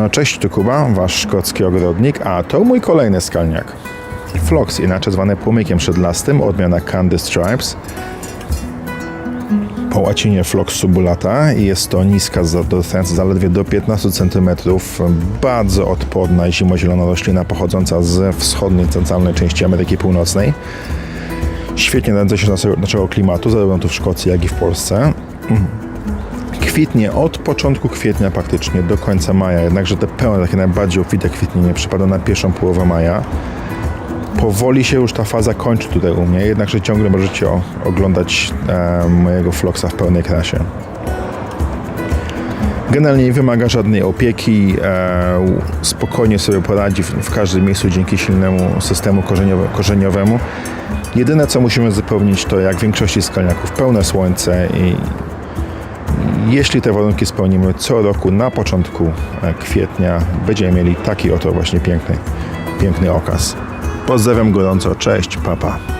No cześć, tu Kuba, wasz szkocki ogrodnik, a to mój kolejny skalniak. Flox, inaczej zwany płomykiem szydlastym, odmiana Candy Stripes. Po łacinie Flox subulata jest to niska dotycząca zaledwie do 15 cm, bardzo odporna i zimozielona roślina pochodząca z wschodniej, centralnej części Ameryki Północnej. Świetnie nadaje się do naszego klimatu, zarówno tu w Szkocji, jak i w Polsce kwitnie od początku kwietnia praktycznie do końca maja, jednakże te pełne, takie najbardziej obfite kwitnienie przypada na pierwszą połowę maja. Powoli się już ta faza kończy tutaj u mnie, jednakże ciągle możecie oglądać e, mojego floxa w pełnej krasie. Generalnie nie wymaga żadnej opieki, e, spokojnie sobie poradzi w, w każdym miejscu dzięki silnemu systemu korzeniowe, korzeniowemu. Jedyne co musimy zapewnić to jak w większości skalniaków pełne słońce i jeśli te warunki spełnimy co roku na początku e, kwietnia, będziemy mieli taki oto właśnie piękny, piękny okaz. Pozdrawiam gorąco, cześć, papa. Pa.